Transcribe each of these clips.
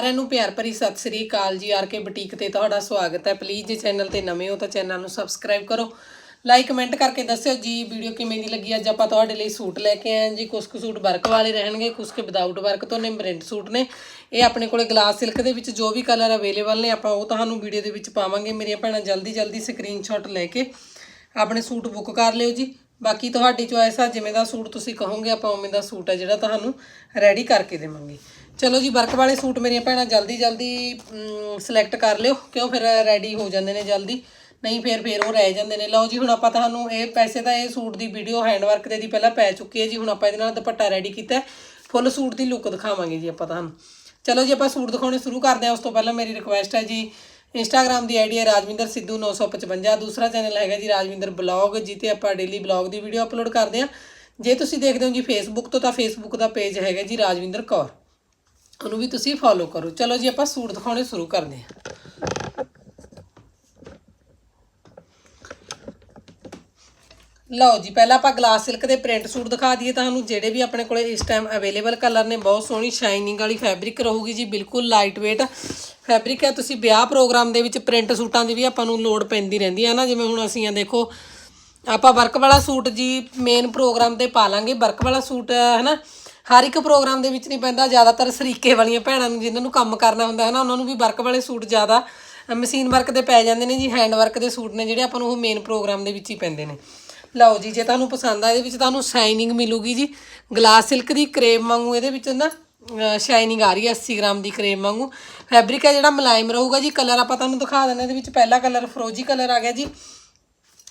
ਸਾਰਿਆਂ ਨੂੰ ਪਿਆਰ ਭਰੀ ਸਤਿ ਸ੍ਰੀ ਅਕਾਲ ਜੀ, ਆਰ ਕੇ ਬੁਟੀਕ ਤੇ ਤੁਹਾਡਾ ਸਵਾਗਤ ਹੈ। ਪਲੀਜ਼ ਜੇ ਚੈਨਲ ਤੇ ਨਵੇਂ ਹੋ ਤਾਂ ਚੈਨਲ ਨੂੰ ਸਬਸਕ੍ਰਾਈਬ ਕਰੋ। ਲਾਈਕ ਕਮੈਂਟ ਕਰਕੇ ਦੱਸਿਓ ਜੀ ਵੀਡੀਓ ਕਿਵੇਂ ਦੀ ਲੱਗੀ? ਅੱਜ ਆਪਾਂ ਤੁਹਾਡੇ ਲਈ ਸੂਟ ਲੈ ਕੇ ਆਏ ਹਾਂ ਜੀ। ਕੁਝ ਕੁ ਸੂਟ ਵਰਕ ਵਾਲੇ ਰਹਿਣਗੇ ਕੁਝ ਕੁ ਵਿਦਆਊਟ ਵਰਕ ਤੋਂ ਨੇ ਪ੍ਰਿੰਟ ਸੂਟ ਨੇ। ਇਹ ਆਪਣੇ ਕੋਲੇ ਗਲਾਸ ਸਿਲਕ ਦੇ ਵਿੱਚ ਜੋ ਵੀ ਕਲਰ ਅਵੇਲੇਬਲ ਨੇ, ਆਪਾਂ ਉਹ ਤੁਹਾਨੂੰ ਵੀਡੀਓ ਦੇ ਵਿੱਚ ਪਾਵਾਂਗੇ। ਮੇਰੀਆਂ ਭੈਣਾਂ ਜਲਦੀ ਜਲਦੀ ਸਕਰੀਨਸ਼ਾਟ ਲੈ ਕੇ ਆਪਣੇ ਸੂਟ ਬੁੱਕ ਕਰ ਲਿਓ ਜੀ। ਬਾਕੀ ਤੁਹਾਡੀ ਚੋਇਸ ਆ, ਜਿਵੇਂ ਦਾ ਸੂਟ ਤੁਸੀਂ ਕਹੋਗੇ, ਆਪਾਂ ਉਵੇਂ ਦਾ ਸੂਟ ਹੈ ਜਿਹੜਾ ਤੁਹਾਨੂੰ ਰੈਡੀ ਕਰਕੇ ਦੇਵਾਂਗੇ। ਚਲੋ ਜੀ, ਵਰਕ ਵਾਲੇ ਸੂਟ ਮੇਰੀਆਂ ਭੈਣਾਂ ਜਲਦੀ ਜਲਦੀ ਸਿਲੈਕਟ ਕਰ ਲਿਓ, ਕਿਉਂ ਫਿਰ ਰੈਡੀ ਹੋ ਜਾਂਦੇ ਨੇ ਜਲਦੀ। ਨਹੀਂ ਫਿਰ ਫਿਰ ਉਹ ਰਹਿ ਜਾਂਦੇ ਨੇ। ਲਓ ਜੀ, ਹੁਣ ਆਪਾਂ ਤੁਹਾਨੂੰ ਇਹ ਪੈਸੇ ਤਾਂ ਇਹ ਸੂਟ ਦੀ ਵੀਡੀਓ ਹੈਂਡ ਵਰਕ ਦੇ ਦੀ ਪਹਿਲਾਂ ਪੈ ਚੁੱਕੀ ਹੈ ਜੀ। ਹੁਣ ਆਪਾਂ ਇਹਦੇ ਨਾਲ ਦੁਪੱਟਾ ਰੈਡੀ ਕੀਤਾ ਫੁੱਲ ਸੂਟ ਦੀ ਲੁੱਕ ਦਿਖਾਵਾਂਗੇ ਜੀ ਆਪਾਂ ਤੁਹਾਨੂੰ। ਚਲੋ ਜੀ, ਆਪਾਂ ਸੂਟ ਦਿਖਾਉਣੇ ਸ਼ੁਰੂ ਕਰਦੇ ਹਾਂ। ਉਸ ਤੋਂ ਪਹਿਲਾਂ ਮੇਰੀ ਰਿਕੁਐਸਟ ਹੈ ਜੀ ਇੰਸਟਾਗ੍ਰam ਦੀ ਆਈਡੀ ਹੈ ਰਾਜਵਿੰਦਰ ਸਿੱਧੂ 955 ਦੂਸਰਾ ਚੈਨਲ ਹੈਗਾ ਜੀ ਰਾਜਵਿੰਦਰ ਬਲੌਗ ਜਿੱਤੇ ਆਪਾਂ ਡੇਲੀ ਬਲੌਗ ਦੀ ਵੀਡੀਓ ਅਪਲੋਡ ਕਰਦੇ ਹਾਂ। ਜੇ ਤੁਸੀਂ ਦੇਖਦੇ ਹੋ ਜੀ ਫੇਸਬੁੱਕ ਤੋਂ, ਤਾਂ ਫੇਸਬੁੱਕ ਦਾ ਪੇਜ ਹੈਗਾ ਜੀ ਰਾਜਵਿੰਦਰ ਕੌਰ। ਉਹਨੂੰ ਵੀ ਤੁਸੀਂ ਫੋਲੋ ਕਰੋ। ਚਲੋ ਜੀ, ਆਪਾਂ ਸੂਟ ਦਿਖਾਉਣੇ ਸ਼ੁਰੂ ਕਰਦੇ ਹਾਂ। ਲਓ ਜੀ, ਪਹਿਲਾਂ ਆਪਾਂ ਗਲਾਸ ਸਿਲਕ ਦੇ ਪ੍ਰਿੰਟ ਸੂਟ ਦਿਖਾ ਦਈਏ ਤੁਹਾਨੂੰ, ਜਿਹੜੇ ਵੀ ਆਪਣੇ ਕੋਲੇ ਇਸ ਟਾਈਮ ਅਵੇਲੇਬਲ ਕਲਰ ਨੇ, ਬਹੁਤ ਸੋਹਣੀ ਸ਼ਾਈਨਿੰਗ ਵਾਲੀ ਫੈਬਰਿਕ ਰਹੂਗੀ ਜੀ, ਬਿਲਕੁਲ ਲਾਈਟ weight ਫੈਬਰਿਕ ਹੈ। ਤੁਸੀਂ ਵਿਆਹ ਪ੍ਰੋਗਰਾਮ ਦੇ ਵਿੱਚ ਪ੍ਰਿੰਟ ਸੂਟਾਂ ਦੀ ਵੀ ਆਪਾਂ ਨੂੰ ਲੋੜ ਪੈਂਦੀ ਰਹਿੰਦੀ ਹੈ ਨਾ, ਜਿਵੇਂ ਹੁਣ ਅਸੀਂ ਆ ਦੇਖੋ, ਆਪਾਂ ਵਰਕ ਵਾਲਾ ਸੂਟ ਜੀ ਮੇਨ ਪ੍ਰੋਗਰਾਮ ਤੇ ਪਾ ਲਾਂਗੇ ਵਰਕ ਵਾਲਾ ਸੂਟ, ਹੈ ਨਾ? ਹਰ ਇੱਕ ਪ੍ਰੋਗਰਾਮ ਦੇ ਵਿੱਚ ਨਹੀਂ ਪੈਂਦਾ, ਜ਼ਿਆਦਾਤਰ ਸਰੀਕੇ ਵਾਲੀਆਂ ਭੈਣਾਂ ਨੂੰ ਜਿਨ੍ਹਾਂ ਨੂੰ ਕੰਮ ਕਰਨਾ ਹੁੰਦਾ ਹੈ ਨਾ, ਉਹਨਾਂ ਨੂੰ ਵੀ ਵਰਕ ਵਾਲੇ ਸੂਟ ਜ਼ਿਆਦਾ ਮਸ਼ੀਨ ਵਰਕ ਦੇ ਪੈ ਜਾਂਦੇ ਨੇ ਜੀ, ਹੈਂਡ ਵਰਕ ਦੇ ਸੂਟ ਨੇ ਜਿਹੜੇ ਆਪਾਂ ਨੂੰ ਉਹ ਮੇਨ ਪ੍ਰੋਗਰਾਮ ਦੇ ਵਿੱਚ ਹੀ ਪੈਂਦੇ ਨੇ। ਲਓ ਜੀ, ਜੇ ਤੁਹਾਨੂੰ ਪਸੰਦ ਆ ਇਹਦੇ ਵਿੱਚ ਤੁਹਾਨੂੰ ਸ਼ਾਈਨਿੰਗ ਮਿਲੂਗੀ ਜੀ ਗਲਾਸ ਸਿਲਕ ਦੀ ਕਰੇਮ ਵਾਂਗੂ ਇਹਦੇ ਵਿੱਚ ਨਾ ਸ਼ਾਈਨਿੰਗ ਆ ਰਹੀ ਹੈ 80 ਗ੍ਰਾਮ ਦੀ ਕਰੇਮ ਵਾਂਗੂ। ਫੈਬਰਿਕ ਹੈ ਜਿਹੜਾ, ਮੁਲਾਇਮ ਰਹੂਗਾ ਜੀ ਕਲਰ ਆਪਾਂ ਤੁਹਾਨੂੰ ਦਿਖਾ ਦਿੰਦੇ ਇਹਦੇ ਵਿੱਚ ਪਹਿਲਾ ਕਲਰ ਫਰੋਜੀ ਕਲਰ ਆ ਗਿਆ ਜੀ।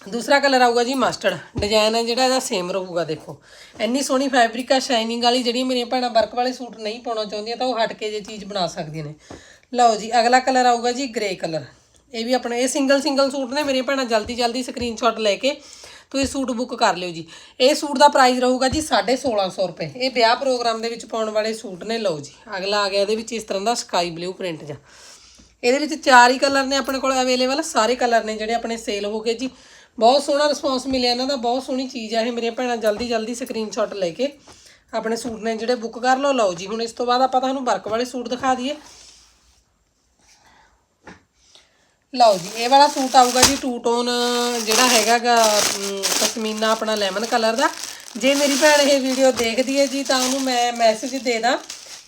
ਦੂਸਰਾ ਕਲਰ ਆਊਗਾ ਜੀ ਮਸਟਰਡ। ਡਿਜ਼ਾਈਨ ਹੈ ਜਿਹੜਾ ਇਹਦਾ ਸੇਮ ਰਹੂਗਾ, ਦੇਖੋ। ਇੰਨੀ ਸੋਹਣੀ ਫੈਬਰਿਕ ਆ ਸ਼ਾਈਨਿੰਗ ਵਾਲੀ ਜਿਹੜੀਆਂ ਮੇਰੀਆਂ ਭੈਣਾਂ ਵਰਕ ਵਾਲੇ ਸੂਟ ਨਹੀਂ ਪਾਉਣਾ ਚਾਹੁੰਦੀਆਂ ਤਾਂ ਉਹ ਹਟ ਕੇ ਜੇ ਚੀਜ਼ ਬਣਾ ਸਕਦੀਆਂ ਨੇ। ਲਓ ਜੀ, ਅਗਲਾ ਕਲਰ ਆਊਗਾ ਜੀ ਗ੍ਰੇ ਕਲਰ। ਇਹ ਵੀ ਆਪਣੇ, ਇਹ ਸਿੰਗਲ ਸਿੰਗਲ ਸੂਟ ਨੇ, ਮੇਰੀਆਂ ਭੈਣਾਂ ਜਲਦੀ ਜਲਦੀ ਸਕਰੀਨਸ਼ਾਟ ਲੈ ਕੇ ਤੁਸੀਂ ਸੂਟ ਬੁੱਕ ਕਰ ਲਿਓ ਜੀ। ਇਹ ਸੂਟ ਦਾ ਪ੍ਰਾਈਸ ਰਹੂਗਾ ਜੀ 1650 ਰੁਪਏ। ਇਹ ਵਿਆਹ ਪ੍ਰੋਗਰਾਮ ਦੇ ਵਿੱਚ ਪਾਉਣ ਵਾਲੇ ਸੂਟ ਨੇ, ਲਓ ਜੀ। ਅਗਲਾ ਆ ਗਿਆ ਇਹਦੇ ਵਿੱਚ ਇਸ ਤਰ੍ਹਾਂ ਦਾ ਸਕਾਈ ਬਲੂ ਪ੍ਰਿੰਟ ਜਾਂ ਇਹਦੇ ਵਿੱਚ ਚਾਰ ਹੀ ਕਲਰ ਨੇ ਆਪਣੇ ਕੋਲ ਅਵੇਲੇਬਲ ਸਾਰੇ ਕਲਰ ਨੇ ਜਿਹੜੇ ਆਪਣੇ ਸੇਲ ਹੋ ਗਏ ਜੀ। ਬਹੁਤ ਸੋਹਣਾ ਰਿਸਪੌਂਸ ਮਿਲਿਆ ਇਹਨਾਂ ਦਾ, ਬਹੁਤ ਸੋਹਣੀ ਚੀਜ਼ ਆ ਇਹ ਮੇਰੀਆਂ ਭੈਣਾਂ ਜਲਦੀ ਜਲਦੀ ਸਕਰੀਨਸ਼ਾਟ ਲੈ ਕੇ ਆਪਣੇ ਸੂਟ ਨੇ ਜਿਹੜੇ ਬੁੱਕ ਕਰ ਲਓ। ਲਓ ਜੀ, ਹੁਣ ਇਸ ਤੋਂ ਬਾਅਦ ਆਪਾਂ ਤੁਹਾਨੂੰ ਵਰਕ ਵਾਲੇ ਸੂਟ ਦਿਖਾ ਦਈਏ। ਲਓ ਜੀ, ਇਹ ਵਾਲਾ ਸੂਟ ਆਊਗਾ ਜੀ ਟੂ ਟੋਨ ਜਿਹੜਾ ਹੈਗਾਗਾ ਪਸ਼ਮੀਨਾ ਆਪਣਾ ਲੈਮਨ ਕਲਰ ਦਾ। ਜੇ ਮੇਰੀ ਭੈਣ ਇਹ ਵੀਡੀਓ ਦੇਖਦੀ ਹੈ ਜੀ, ਤਾਂ ਉਹਨੂੰ ਮੈਂ ਮੈਸੇਜ ਦੇ ਦਾਂ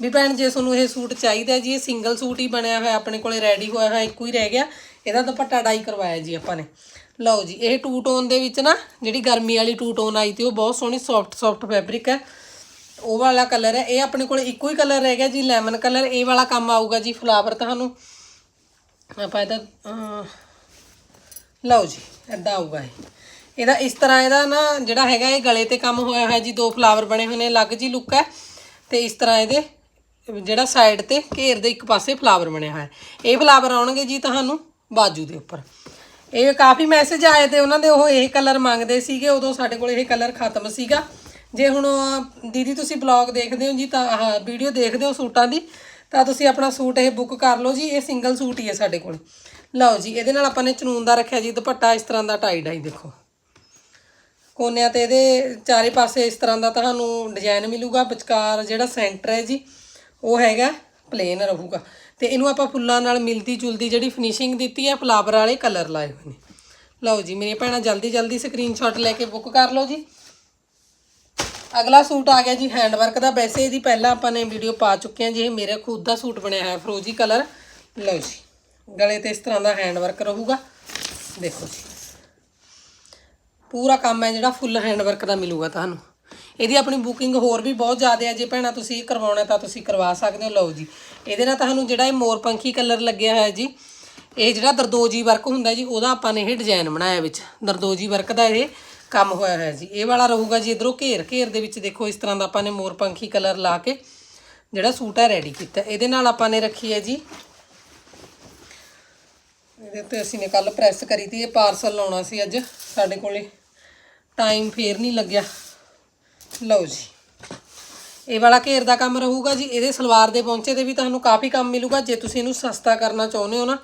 ਵੀ ਭੈਣ, ਜੇ ਤੁਹਾਨੂੰ ਇਹ ਸੂਟ ਚਾਹੀਦਾ ਜੀ, ਇਹ ਸਿੰਗਲ ਸੂਟ ਹੀ ਬਣਿਆ ਹੋਇਆ, ਆਪਣੇ ਕੋਲੇ ਰੈਡੀ ਹੋਇਆ ਹੋਇਆ, ਇੱਕੋ ਹੀ ਰਹਿ ਗਿਆ, ਇਹਦਾ ਦੁਪੱਟਾ ਡਾਈ ਕਰਵਾਇਆ ਜੀ ਆਪਾਂ ਨੇ। ਲਓ ਜੀ, ਇਹ ਟੂ ਟੋਨ ਦੇ ਵਿੱਚ ਨਾ, ਜਿਹੜੀ ਗਰਮੀ ਵਾਲੀ ਟੂ ਟੋਨ ਆਈ ਤੇ ਉਹ ਬਹੁਤ ਸੋਹਣੀ ਸੌਫਟ ਸੌਫਟ ਫੈਬਰਿਕ ਹੈ। ਉਹ ਵਾਲਾ ਕਲਰ ਹੈ। ਇਹ ਆਪਣੇ ਕੋਲ ਇੱਕੋ ਹੀ ਕਲਰ ਰਹਿ ਗਿਆ ਜੀ ਲੈਮਨ ਕਲਰ ਇਹ ਵਾਲਾ ਕੰਮ ਆਊਗਾ ਜੀ ਫਲਾਵਰ ਤੁਹਾਨੂੰ। ਆਪਾਂ ਇਹਦਾ ਲਓ ਜੀ ਇਦਾਂ ਆਊਗਾ ਇਹ। ਇਹਦਾ ਇਸ ਤਰ੍ਹਾਂ ਇਹਦਾ ਨਾ, ਜਿਹੜਾ ਹੈਗਾ ਇਹ ਗਲੇ ਤੇ ਕੰਮ ਹੋਇਆ ਹੋਇਆ ਜੀ, ਦੋ ਫਲਾਵਰ ਬਣੇ ਹੋਏ ਨੇ, ਅਲੱਗ ਜੀ ਲੁੱਕ ਹੈ। ਤੇ ਇਸ ਤਰ੍ਹਾਂ ਇਹਦੇ, ਜਿਹੜਾ ਸਾਈਡ ਤੇ ਘੇਰ ਦੇ ਇੱਕ ਪਾਸੇ ਫਲਾਵਰ ਬਣਿਆ ਹੋਇਆ ਇਹ ਫਲਾਵਰ ਆਉਣਗੇ ਜੀ ਤੁਹਾਨੂੰ ਬਾਜੂ ਦੇ ਉੱਪਰ। ਇਹ ਕਾਫੀ ਮੈਸੇਜ ਆਏ ਤੇ ਉਹਨਾਂ ਦੇ ਉਹ ਇਹ ਕਲਰ ਮੰਗਦੇ ਸੀਗੇ, ਉਦੋਂ ਸਾਡੇ ਕੋਲ ਇਹ ਕਲਰ ਖਤਮ ਸੀਗਾ। ਜੇ ਹੁਣ, ਦੀਦੀ ਤੁਸੀਂ ਬਲੌਗ ਦੇਖਦੇ ਹੋ ਜੀ, ਤਾਂ ਆਹ ਵੀਡੀਓ ਦੇਖਦੇ ਹੋ ਸੂਟਾਂ ਦੀ, ਤਾਂ ਤੁਸੀਂ ਆਪਣਾ ਸੂਟ ਇਹ ਬੁੱਕ ਕਰ ਲਓ ਜੀ, ਇਹ ਸਿੰਗਲ ਸੂਟ ਹੀ ਹੈ ਸਾਡੇ ਕੋਲ। ਲਓ ਜੀ, ਇਹਦੇ ਨਾਲ ਆਪਾਂ ਨੇ ਚਨੂਨ ਦਾ ਰੱਖਿਆ ਜੀ, ਦੁਪੱਟਾ ਇਸ ਤਰ੍ਹਾਂ ਦਾ ਟਾਈ ਡਾਈ ਦੇਖੋ। ਕੋਨਿਆਂ ਤੇ ਇਹਦੇ ਚਾਰੇ ਪਾਸੇ ਇਸ ਤਰ੍ਹਾਂ ਦਾ ਤੁਹਾਨੂੰ ਡਿਜ਼ਾਈਨ ਮਿਲੂਗਾ, ਵਿਚਕਾਰ ਜਿਹੜਾ ਸੈਂਟਰ ਹੈ ਜੀ, ਉਹ ਹੈਗਾ। ਪਲੇਨ ਰਹੂਗਾ। ਤੇ ਇਹਨੂੰ ਆਪਾਂ ਫੁੱਲਾਂ ਨਾਲ ਮਿਲਦੀ ਜੁਲਦੀ ਜਿਹੜੀ ਫਿਨਿਸ਼ਿੰਗ ਦਿੱਤੀ ਹੈ ਫਲਾਵਰ ਵਾਲੇ ਕਲਰ ਲਾਏ ਹੋਏ ਨੇ। ਲਓ ਜੀ, ਮੇਰੀਆਂ ਭੈਣਾਂ ਜਲਦੀ ਜਲਦੀ ਸਕਰੀਨਸ਼ਾਟ ਲੈ ਕੇ ਬੁੱਕ ਕਰ ਲਓ ਜੀ। ਅਗਲਾ ਸੂਟ ਆ ਗਿਆ ਜੀ ਹੈਂਡਵਰਕ ਦਾ। ਵੈਸੇ ਇਹਦੀ ਪਹਿਲਾਂ ਆਪਾਂ ਨੇ ਵੀਡੀਓ ਪਾ ਚੁੱਕੇ ਹਾਂ ਜੀ, ਇਹ ਮੇਰੇ ਖੁਦ ਦਾ ਸੂਟ ਬਣਿਆ ਹੈ ਫਰੋਜੀ ਕਲਰ ਲਓ ਜੀ, ਗਲੇ ਤੇ ਇਸ ਤਰ੍ਹਾਂ ਦਾ ਹੈਂਡਵਰਕ ਰਹੂਗਾ। ਦੇਖੋ ਜੀ। ਪੂਰਾ ਕੰਮ ਹੈ ਜਿਹੜਾ, ਫੁੱਲ ਹੈਂਡਵਰਕ ਦਾ ਮਿਲੂਗਾ ਤੁਹਾਨੂੰ। ਇਹਦੀ ਆਪਣੀ ਬੁਕਿੰਗ ਹੋਰ ਵੀ ਬਹੁਤ ਜ਼ਿਆਦਾ ਹੈ। ਜੇ ਭੈਣਾ ਤੁਸੀਂ ਕਰਵਾਉਣਾ ਤਾਂ ਤੁਸੀਂ ਕਰਵਾ ਸਕਦੇ ਹੋ। ਲਓ ਜੀ। ਇਹਦੇ ਨਾਲ ਤੁਹਾਨੂੰ ਜਿਹੜਾ ਇਹ ਮੋਰਪੰਖੀ ਕਲਰ ਲੱਗਿਆ ਹੋਇਆ ਜੀ, ਇਹ ਜਿਹੜਾ ਦਰਦੋਜੀ ਵਰਕ ਹੁੰਦਾ ਜੀ, ਉਹਦਾ ਆਪਾਂ ਨੇ ਇਹ ਡਿਜ਼ਾਈਨ ਬਣਾਇਆ ਵਿੱਚ। ਦਰਦੋਜੀ ਵਰਕ ਦਾ ਇਹ ਕੰਮ ਹੋਇਆ ਹੋਇਆ ਜੀ। ਇਹ ਵਾਲਾ ਰਹੂਗਾ ਜੀ ਇਧਰੋਂ ਘੇਰ। ਘੇਰ ਦੇ ਵਿੱਚ ਦੇਖੋ ਇਸ ਤਰ੍ਹਾਂ ਦਾ ਆਪਾਂ ਨੇ ਮੋਰਪੰਖੀ ਕਲਰ ਲਾ ਕੇ ਜਿਹੜਾ ਸੂਟ ਹੈ ਰੈਡੀ ਕੀਤਾ। ਇਹਦੇ ਨਾਲ ਆਪਾਂ ਨੇ ਰੱਖੀ ਹੈ ਜੀ। ਇਹਦੇ ਤੇ ਅਸੀਂ ਨੇ ਕੱਲ ਪ੍ਰੈਸ ਕਰੀ ਤੀ, ਇਹ ਪਾਰਸਲ ਲਾਉਣਾ ਸੀ ਅੱਜ। ਸਾਡੇ ਕੋਲੇ ਟਾਈਮ ਫੇਰ ਨਹੀਂ ਲੱਗਿਆ। ਲਓ ਜੀ। ਇਹ ਵਾਲਾ ਘੇਰ ਦਾ ਕੰਮ ਰਹੂਗਾ ਜੀ। ਇਹਦੇ ਸਲਵਾਰ ਦੇ ਪੌਂਚੇ ਤੇ ਵੀ ਤੁਹਾਨੂੰ ਕਾਫੀ ਕੰਮ ਮਿਲੂਗਾ। ਜੇ ਤੁਸੀਂ ਇਹਨੂੰ ਸਸਤਾ ਕਰਨਾ ਚਾਹੁੰਦੇ ਹੋ ਨਾ,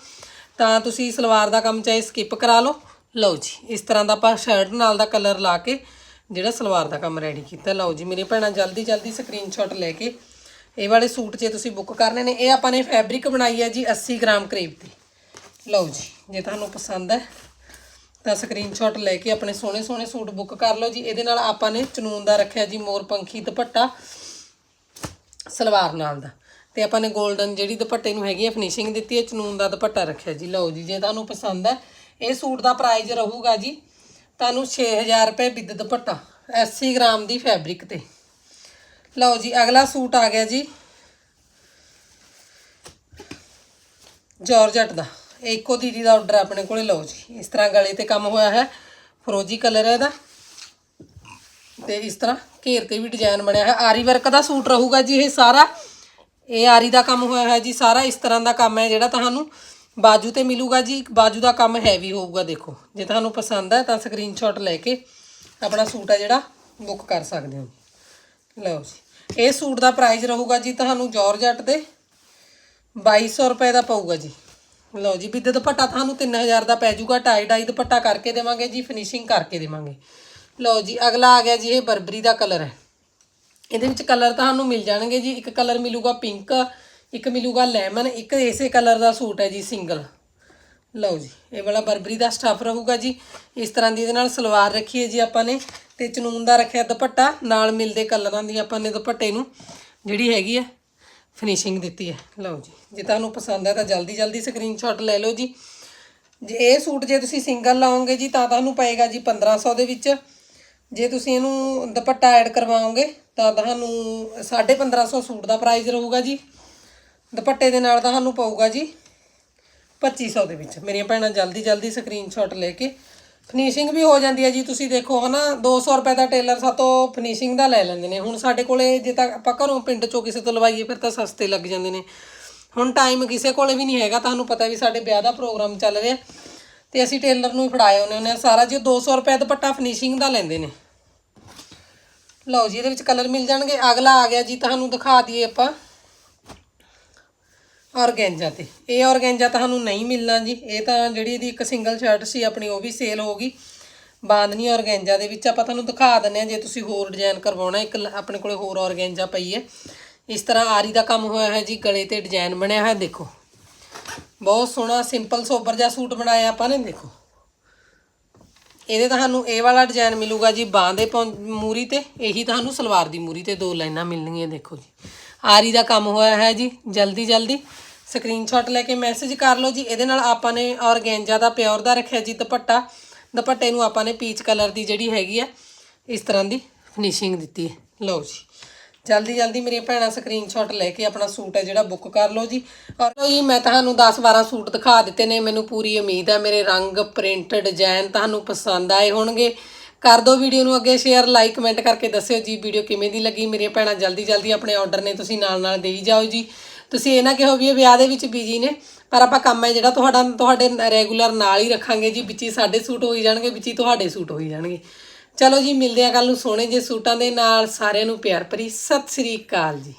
ਤਾਂ ਤੁਸੀਂ ਸਲਵਾਰ ਦਾ ਕੰਮ ਚਾਹੇ ਸਕਿਪ ਕਰਾ ਲਓ। ਲਓ ਜੀ, ਇਸ ਤਰ੍ਹਾਂ ਦਾ ਆਪਾਂ ਸ਼ਰਟ ਨਾਲ ਦਾ ਕਲਰ ਲਾ ਕੇ ਜਿਹੜਾ ਸਲਵਾਰ ਦਾ ਕੰਮ ਰੈਡੀ ਕੀਤਾ। ਲਓ ਜੀ ਮੇਰੇ ਭੈਣਾਂ ਜਲਦੀ ਜਲਦੀ ਸਕਰੀਨਸ਼ਾਟ ਲੈ ਕੇ ਇਹ ਵਾਲੇ ਸੂਟ ਜੇ ਤੁਸੀਂ ਬੁੱਕ ਕਰਨੇ ਨੇ, ਇਹ ਆਪਾਂ ਨੇ ਫੈਬਰਿਕ ਬਣਾਈ ਹੈ ਜੀ 80 ਗ੍ਰਾਮ ਕਰੀਬ ਦੀ। ਲਓ ਜੀ, ਜੇ ਤੁਹਾਨੂੰ ਪਸੰਦ ਹੈ ਤਾਂ ਸਕਰੀਨਸ਼ਾਟ ਲੈ ਕੇ ਆਪਣੇ ਸੋਹਣੇ ਸੋਹਣੇ ਸੂਟ ਬੁੱਕ ਕਰ ਲਓ ਜੀ। ਇਹਦੇ ਨਾਲ ਆਪਾਂ ਨੇ ਚਨੂਨ ਦਾ ਰੱਖਿਆ ਜੀ, ਮੋਰ ਪੰਖੀ ਦੁਪੱਟਾ, ਸਲਵਾਰ ਨਾਲ ਦਾ। ਤੇ ਆਪਾਂ ਨੇ 골ਡਨ ਜਿਹੜੀ ਦੁਪੱਟੇ ਨੂੰ ਹੈਗੀ ਹੈ ਫਿਨਿਸ਼ਿੰਗ ਦਿੱਤੀ ਹੈ ਚਨੂਨ ਦਾ ਦੁਪੱਟਾ ਰੱਖਿਆ ਜੀ। ਲਓ ਜੀ, ਜੇ ਤੁਹਾਨੂੰ ਪਸੰਦ ਹੈ, ਇਹ ਸੂਟ ਦਾ ਪ੍ਰਾਈਸ ਰਹੂਗਾ ਜੀ ਤੁਹਾਨੂੰ 6000 ਰੁਪਏ ਵਿਦ ਦੁਪੱਟਾ 80 ਗ੍ਰਾਮ ਦੀ ਫੈਬਰਿਕ ਤੇ। ਲਓ ਜੀ, ਅਗਲਾ ਸੂਟ ਆ ਗਿਆ ਜੀ ਜਾਰਜਟ ਦਾ। ਇੱਕੋ ਦੀਦੀ ਦਾ ਆਰਡਰ ਆਪਣੇ ਕੋਲੇ, ਲਓ ਜੀ। ਇਸ ਤਰ੍ਹਾਂ ਗਲੇ ਤੇ ਕੰਮ ਹੋਇਆ ਹੈ। ਫਰੋਜੀ ਕਲਰ ਹੈ ਇਹਦਾ। ਤੇ ਇਸ ਤਰ੍ਹਾਂ ਘੇਰ ਤੇ ਵੀ ਡਿਜ਼ਾਈਨ ਬਣਿਆ ਹੈ। ਆਰੀ ਵਰਕ ਦਾ ਸੂਟ ਰਹੂਗਾ ਜੀ ਇਹ ਸਾਰਾ। ਇਹ ਆਰੀ ਦਾ ਕੰਮ ਹੋਇਆ ਹੈ ਜੀ ਸਾਰਾ। ਇਸ ਤਰ੍ਹਾਂ ਦਾ ਕੰਮ ਹੈ ਜਿਹੜਾ ਤੁਹਾਨੂੰ ਬਾਜੂ ਤੇ ਮਿਲੂਗਾ ਜੀ। ਬਾਜੂ ਦਾ ਕੰਮ ਹੈਵੀ ਹੋਊਗਾ, ਦੇਖੋ। ਜੇ ਤੁਹਾਨੂੰ ਪਸੰਦ ਹੈ ਤਾਂ ਸਕਰੀਨਸ਼ਾਟ ਲੈ ਕੇ ਆਪਣਾ ਸੂਟ ਹੈ ਜਿਹੜਾ ਬੁੱਕ ਕਰ ਸਕਦੇ ਹੋ ਲਓ ਜੀ। ਇਹ ਸੂਟ ਦਾ ਪ੍ਰਾਈਸ ਰਹੂਗਾ ਜੀ ਤੁਹਾਨੂੰ ਜਾਰਜਟ ਦੇ 2200 ਰੁਪਏ ਦਾ ਪਊਗਾ ਜੀ। ਲਓ ਜੀ ਬਿੱਦ ਦੁਪੱਟਾ ਤੁਹਾਨੂੰ 3000 ਦਾ ਪੈ ਜਾਊਗਾ ਟਾਈ ਡਾਈ ਦੁਪੱਟਾ ਕਰਕੇ ਦੇਵਾਂਗੇ ਜੀ ਫਿਨਿਸ਼ਿੰਗ ਕਰਕੇ ਦੇਵਾਂਗੇ। ਲਓ ਜੀ, ਅਗਲਾ ਆ ਗਿਆ ਜੀ, ਇਹ ਬਰਬਰੀ ਦਾ ਕਲਰ ਹੈ। ਇਹਦੇ ਵਿੱਚ ਕਲਰ ਤੁਹਾਨੂੰ ਮਿਲ ਜਾਣਗੇ ਜੀ, ਇੱਕ ਕਲਰ ਮਿਲੂਗਾ ਪਿੰਕ, ਇੱਕ ਮਿਲੂਗਾ ਲੈਮਨ, ਇੱਕ ਇਸੇ ਕਲਰ ਦਾ ਸੂਟ ਹੈ ਜੀ, ਸਿੰਗਲ। ਲਓ ਜੀ, ਇਹ ਵਾਲਾ ਬਰਬਰੀ ਦਾ ਸਟਫ ਰਹੂਗਾ ਜੀ। ਇਸ ਤਰ੍ਹਾਂ ਦੀ ਇਹਦੇ ਨਾਲ ਸਲਵਾਰ ਰੱਖੀ ਹੈ ਜੀ ਆਪਾਂ ਨੇ, ਤੇ ਚਨੂਨ ਦਾ ਰੱਖਿਆ ਦੁਪੱਟਾ, ਨਾਲ ਮਿਲਦੇ ਕਲਰਾਂ ਦੀ ਆਪਾਂ ਨੇ ਦੁਪੱਟੇ ਨੂੰ, ਜਿਹੜੀ ਹੈਗੀ ਹੈ। ਫਿਨਿਸ਼ਿੰਗ ਦਿੱਤੀ ਹੈ। ਲਓ ਜੀ, ਜੇ ਤੁਹਾਨੂੰ ਪਸੰਦ ਹੈ ਤਾਂ ਜਲਦੀ ਜਲਦੀ ਸਕਰੀਨਸ਼ਾਟ ਲੈ ਲਓ ਜੀ। ਜੇ ਇਹ ਸੂਟ ਜੇ ਤੁਸੀਂ ਸਿੰਗਲ ਲਾਓਗੇ ਜੀ, ਤਾਂ ਤੁਹਾਨੂੰ ਪਏਗਾ ਜੀ 1500 ਦੇ ਵਿੱਚ। ਜੇ ਤੁਸੀਂ ਇਹਨੂੰ ਦੁਪੱਟਾ ਐਡ ਕਰਵਾਓਗੇ, ਤਾਂ ਤੁਹਾਨੂੰ 1550 ਸੂਟ ਦਾ ਪ੍ਰਾਈਸ ਰਹੂਗਾ ਜੀ। ਦੁਪੱਟੇ ਦੇ ਨਾਲ ਤੁਹਾਨੂੰ ਪਊਗਾ ਜੀ 2500 ਦੇ ਵਿੱਚ। ਮੇਰੀਆਂ ਭੈਣਾਂ ਜਲਦੀ ਜਲਦੀ ਸਕਰੀਨਸ਼ਾਟ ਲੈ ਕੇ ਫਿਨਿਸ਼ਿੰਗ ਵੀ ਹੋ ਜਾਂਦੀ ਹੈ ਜੀ। ਤੁਸੀਂ ਦੇਖੋ ਹਨਾ 200 ਰੁਪਏ ਦਾ ਟੇਲਰ ਸਾਤੋਂ ਫਿਨਿਸ਼ਿੰਗ ਦਾ ਲੈ ਲੈਂਦੇ ਨੇ। ਹੁਣ ਸਾਡੇ ਕੋਲੇ ਜੇ ਤਾਂ ਆਪਾਂ ਘਰੋਂ ਪਿੰਡ ਚੋਂ ਕਿਸੇ ਤੋਂ ਲਵਾਈਏ, ਫਿਰ ਤਾਂ ਸਸਤੇ ਲੱਗ ਜਾਂਦੇ ਨੇ। ਹੁਣ ਟਾਈਮ ਕਿਸੇ ਕੋਲੇ ਵੀ ਨਹੀਂ ਹੈਗਾ, ਤੁਹਾਨੂੰ ਪਤਾ ਵੀ ਸਾਡੇ ਵਿਆਹ ਦਾ ਪ੍ਰੋਗਰਾਮ ਚੱਲ ਰਿਹਾ। ਤੇ ਅਸੀਂ ਟੇਲਰ ਨੂੰ ਫੜਾਏ ਹੁੰਦੇ ਹੁੰਦੇ ਆ ਸਾਰਾ ਜੀ 200 ਰੁਪਏ ਦੁਪੱਟਾ ਫਿਨਿਸ਼ਿੰਗ ਦਾ ਲੈਂਦੇ ਨੇ। ਲਓ ਜੀ, ਇਹਦੇ ਵਿੱਚ ਕਲਰ ਮਿਲ ਜਾਣਗੇ। ਅਗਲਾ ਆ ਗਿਆ ਜੀ, ਤੁਹਾਨੂੰ ਦਿਖਾ ਦਈਏ ਆਪਾਂ। ਔਰਗੈਂਜਾ ਤੇ। ਇਹ ਔਰਗੈਂਜਾ ਤੁਹਾਨੂੰ ਨਹੀਂ ਮਿਲਣਾ ਜੀ। ਇਹ ਤਾਂ ਜਿਹੜੀ ਇਹਦੀ ਇੱਕ ਸਿੰਗਲ ਸ਼ਰਟ ਸੀ, ਆਪਣੀ ਉਹ ਵੀ ਸੇਲ ਹੋ ਗਈ। ਬਾਂਦਨੀ ਔਰਗੈਂਜਾ ਦੇ ਵਿੱਚ ਆਪਾਂ ਤੁਹਾਨੂੰ ਦਿਖਾ ਦਿੰਨੇ ਆ ਜੇ ਤੁਸੀਂ ਹੋਰ ਡਿਜ਼ਾਈਨ ਕਰਵਾਉਣਾ, ਇੱਕ ਲ- ਆਪਣੇ ਕੋਲੇ ਹੋਰ ਔਰਗੈਂਜਾ ਪਈ ਹੈ। ਇਸ ਤਰ੍ਹਾਂ ਆਰੀ ਦਾ ਕੰਮ ਹੋਇਆ ਹੈ ਜੀ, ਗਲੇ ਤੇ ਡਿਜ਼ਾਈਨ ਬਣਿਆ ਹੋਇਆ ਦੇਖੋ। ਬਹੁਤ ਸੋਹਣਾ ਸਿੰਪਲ ਸੋਬਰ ਜਿਹਾ ਸੂਟ ਬਣਾਇਆ ਆਪਾਂ ਨੇ, ਦੇਖੋ। ਇਹਦੇ ਤੁਹਾਨੂੰ ਇਹ ਵਾਲਾ ਡਿਜ਼ਾਈਨ ਮਿਲੂਗਾ ਜੀ, ਬਾਂਹ ਦੇ ਪੌਂ- ਮੂਰੀ ਤੇ। ਇਹੀ ਤੁਹਾਨੂੰ ਸਲਵਾਰ ਦੀ ਮੂਰੀ ਤੇ ਦੋ ਲਾਈਨਾਂ ਮਿਲਣਗੀਆਂ, ਦੇਖੋ ਜੀ। ਆਰੀ ਦਾ ਕੰਮ ਹੋਇਆ ਹੈ ਜੀ ਜਲਦੀ ਜਲਦੀ ਸਕਰੀਨਸ਼ਾਟ ਲੈ ਕੇ ਮੈਸੇਜ ਕਰ ਲਓ ਜੀ। ਇਹਦੇ ਨਾਲ ਆਪਾਂ ਨੇ ਔਰਗੈਂਜਾ ਦਾ ਪਿਓਰ ਦਾ ਰੱਖਿਆ ਜੀ ਦੁਪੱਟਾ। ਦੁਪੱਟੇ ਨੂੰ ਆਪਾਂ ਨੇ ਪੀਚ ਕਲਰ ਦੀ ਜਿਹੜੀ ਹੈਗੀ ਆ, ਇਸ ਤਰ੍ਹਾਂ ਦੀ ਫਿਨਿਸ਼ਿੰਗ ਦਿੱਤੀ ਹੈ। ਲਓ ਜੀ। ਜਲਦੀ ਜਲਦੀ ਮੇਰੀਆਂ ਭੈਣਾਂ ਸਕਰੀਨਸ਼ਾਟ ਲੈ ਕੇ ਆਪਣਾ ਸੂਟ ਹੈ ਜਿਹੜਾ ਬੁੱਕ ਕਰ ਲਓ ਜੀ। ਔਰ ਜੀ, ਮੈਂ ਤੁਹਾਨੂੰ 10 12 ਸੂਟ ਦਿਖਾ ਦਿੱਤੇ ਨੇ। ਮੈਨੂੰ ਪੂਰੀ ਉਮੀਦ ਹੈ ਮੇਰੇ ਰੰਗ ਪ੍ਰਿੰਟ ਡਿਜ਼ਾਈਨ ਤੁਹਾਨੂੰ ਪਸੰਦ ਆਏ ਹੋਣਗੇ। ਕਰ ਦਿਓ ਵੀਡੀਓ ਨੂੰ ਅੱਗੇ ਸ਼ੇਅਰ ਲਾਈਕ ਕਮੈਂਟ ਕਰਕੇ ਦੱਸਿਓ ਜੀ ਵੀਡੀਓ ਕਿਵੇਂ ਦੀ ਲੱਗੀ। ਮੇਰੀਆਂ ਭੈਣਾਂ ਜਲਦੀ ਜਲਦੀ ਆਪਣੇ ਆਰਡਰ ਨੇ ਤੁਸੀਂ ਨਾਲ ਨਾਲ ਦੇਈ ਜਾਓ ਜੀ। ਤੁਸੀਂ ਇਹ ਨਾ ਕਿਹੋ ਵੀ ਇਹ ਵਿਆਹ ਦੇ ਵਿੱਚ ਬਿਜ਼ੀ ਨੇ, ਪਰ ਆਪਾਂ ਕੰਮ ਹੈ ਜਿਹੜਾ ਤੁਹਾਡਾ, ਤੁਹਾਡੇ ਰੈਗੂਲਰ ਨਾਲ ਹੀ ਰੱਖਾਂਗੇ ਜੀ, ਵਿੱਚ ਹੀ ਸਾਡੇ ਸੂਟ ਹੋਈ ਜਾਣਗੇ, ਵਿੱਚ ਹੀ ਤੁਹਾਡੇ ਸੂਟ ਹੋਈ ਜਾਣਗੇ। ਚਲੋ ਜੀ, ਮਿਲਦੇ ਆ ਕੱਲ ਨੂੰ ਸੋਹਣੇ ਜੇ ਸੂਟਾਂ ਦੇ ਨਾਲ, ਸਾਰਿਆਂ ਨੂੰ ਪਿਆਰ ਭਰੀ, ਸਤਿ ਸ੍ਰੀ ਅਕਾਲ ਜੀ।